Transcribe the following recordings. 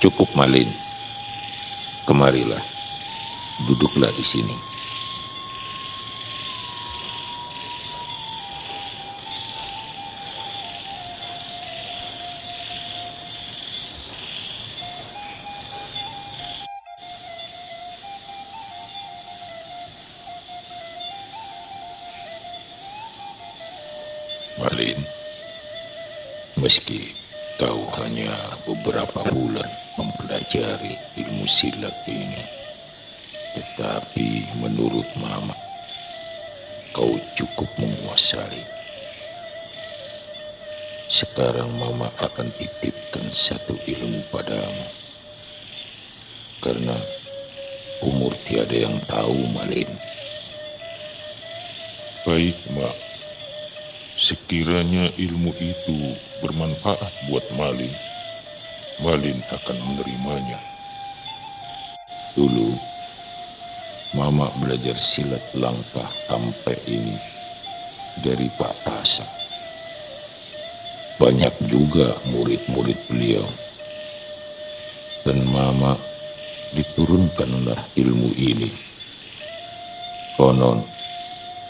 Cukup Malin. Kemarilah. Duduklah di sini. Malin, meski tahu hanya beberapa bulan mempelajari ilmu silat ini, tetapi menurut Mama, kau cukup menguasai. Sekarang Mama akan titipkan satu ilmu padamu. Karena umur tiada yang tahu, Malin. Baik, Mak. Sekiranya ilmu itu bermanfaat buat Malin, Malin akan menerimanya. Dulu, Mama belajar silat langkah sampai ini dari Pak Pasa. Banyak juga murid-murid beliau. Dan Mama diturunkanlah ilmu ini. Konon,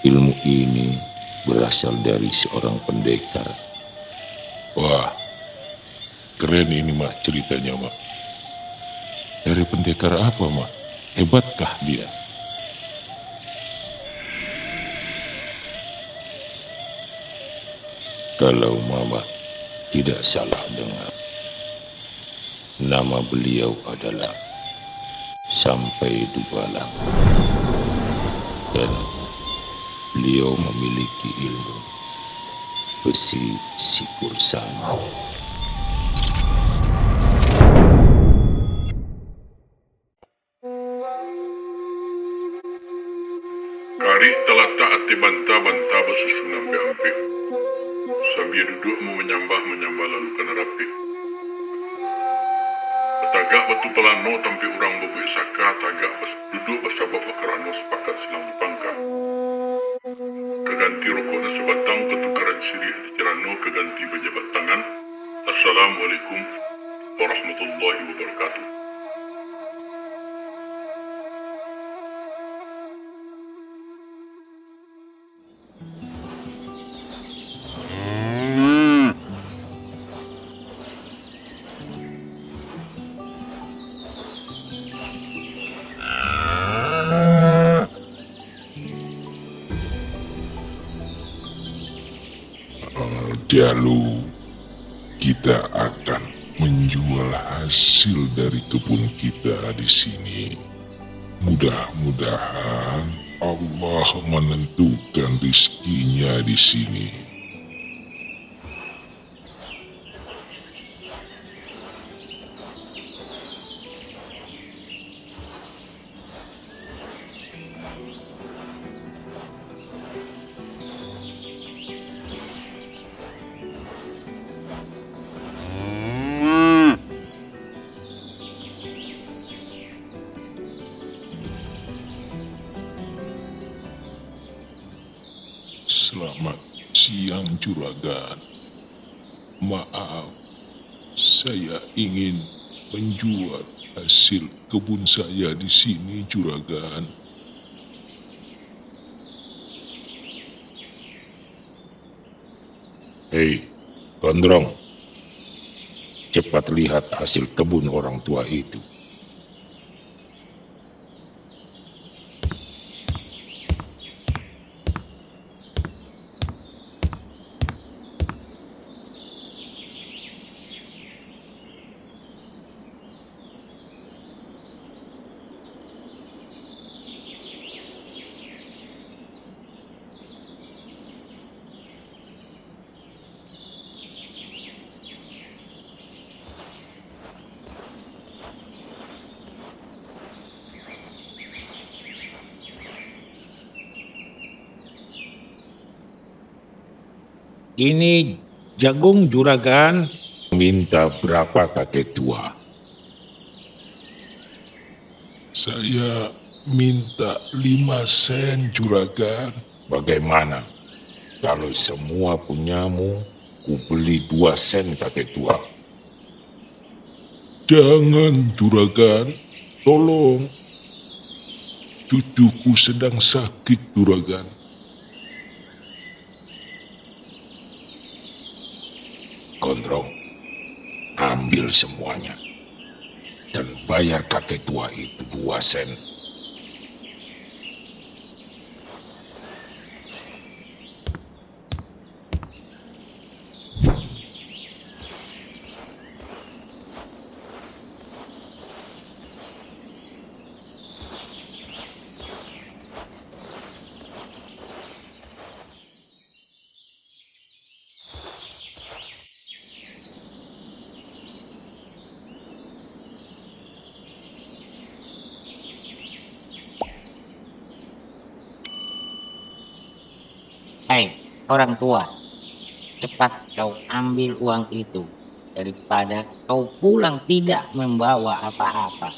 ilmu ini berasal dari seorang pendekar. Wah, keren ini mak ceritanya mak. Dari pendekar apa mak? Hebatkah dia? Kalau Mama tidak salah dengar, nama beliau adalah Sampai Dubalang. Dan beliau memiliki ilmu besi sikur sama. Menyambah-menyambah lalu kena rapi. Tagak batu pelano tampi orang bebek saka tagak bas, duduk bersabab kerana sepakat selang dipangka. Keganti rokok sebatang ketukaran sirih di cerano keganti berjabat tangan. Assalamualaikum warahmatullahi wabarakatuh. Lalu kita akan menjual hasil dari kebun kita di sini. Mudah-mudahan Allah menentukan rizkinya di sini. Siang juragan. Maaf, saya ingin menjual hasil kebun saya di sini juragan. Hei, gondrong. Cepat lihat hasil kebun orang tua itu. Ini jagung juragan. Minta berapa kakek tua? Saya minta lima sen juragan. Bagaimana? Kalau semua punyamu, ku beli dua sen kakek tua. Jangan, juragan. Tolong. Cucuku sedang sakit, juragan. Gondrong, ambil semuanya. Dan bayar kakek tua itu dua sen. Hai, orang tua. Cepat kau ambil uang itu. Daripada kau pulang tidak membawa apa-apa.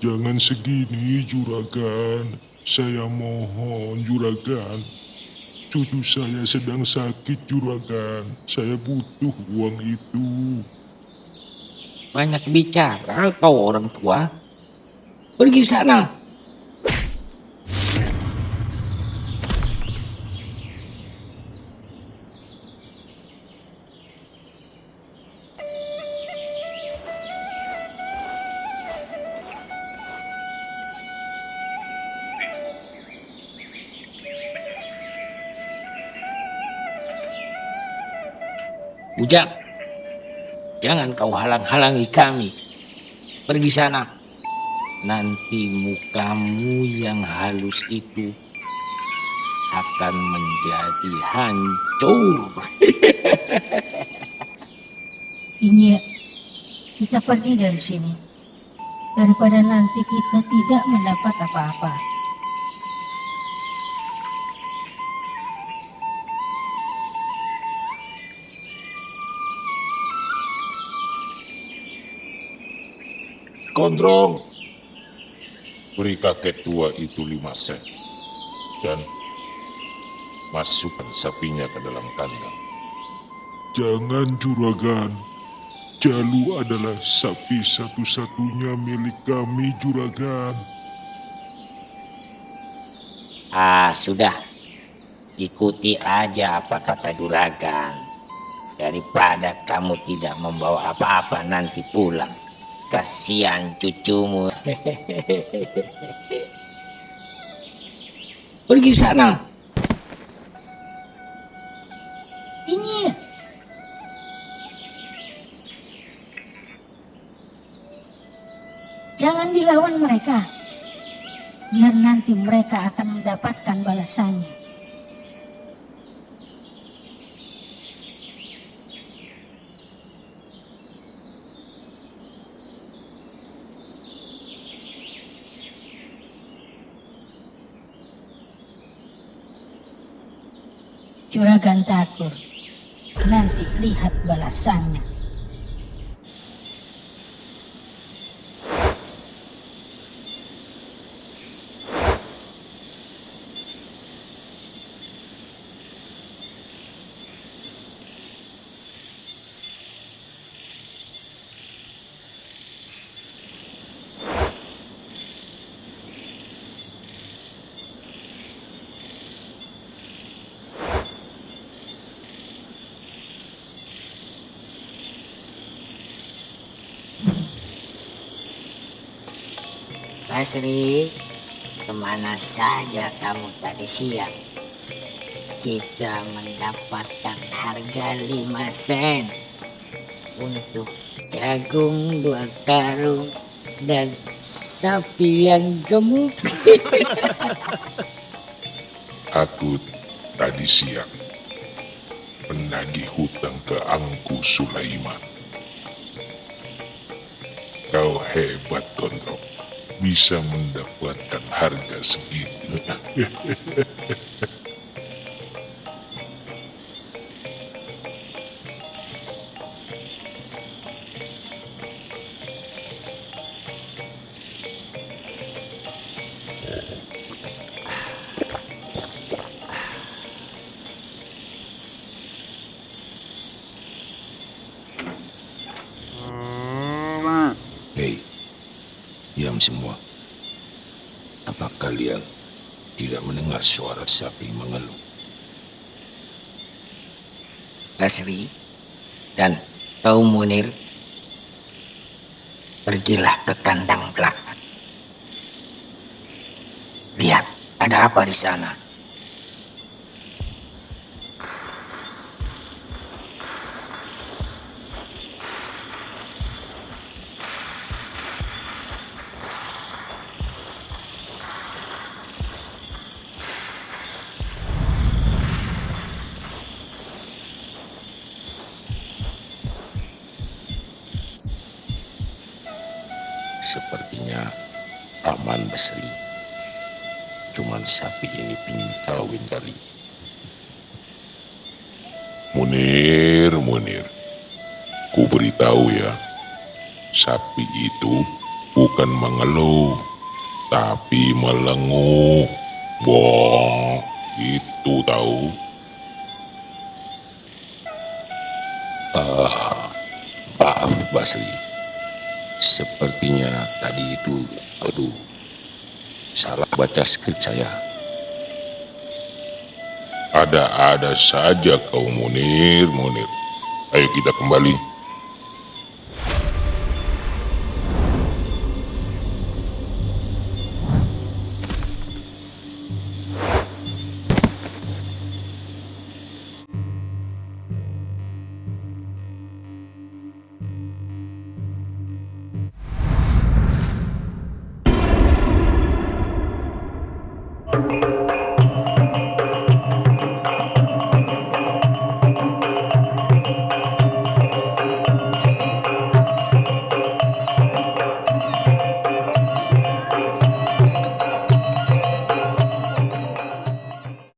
Jangan segini, juragan. Saya mohon, juragan. Cucu saya sedang sakit, juragan. Saya butuh uang itu. Banyak bicara kau orang tua. Pergi sana. Ujang, jangan kau halang-halangi kami. Pergi sana. Nanti mukamu yang halus itu akan menjadi hancur. Ini kita pergi dari sini. Daripada nanti kita tidak mendapat apa-apa. Gondrong, beri kakek tua itu lima sen. Dan masukkan sapinya ke dalam kandang. Jangan, juragan. Jalu adalah sapi satu-satunya milik kami, juragan. Ah, sudah. Ikuti aja apa kata juragan. Daripada kamu tidak membawa apa-apa nanti pulang. Kasihan cucumu. Pergi sana. Ini Jangan dilawan mereka. Biar nanti mereka akan mendapatkan balasannya. Juragan takut. Nanti lihat balasannya. Basri, ke mana saja kamu tadi siang? Kita mendapatkan harga lima sen untuk jagung dua karung dan sapi yang gemuk. Aku tadi siang menagih hutang ke Angku Sulaiman. Kau hebat, Gondrong. Bisa mendapatkan harga segitu. mendengar suara sapi mengeluh? Basri dan kau Munir pergilah ke kandang belakang. Lihat, ada apa di sana? Sepertinya aman Basri. Cuman sapi ini pingin kawin kali. Munir, Munir. Ku beritahu ya, sapi itu bukan mengeluh, tapi melenguh. Wah, itu tahu. Ah, maaf Basri. Sepertinya tadi itu, aduh, salah baca skrip saya. Ada-ada saja kau Munir, Munir. Ayo kita kembali.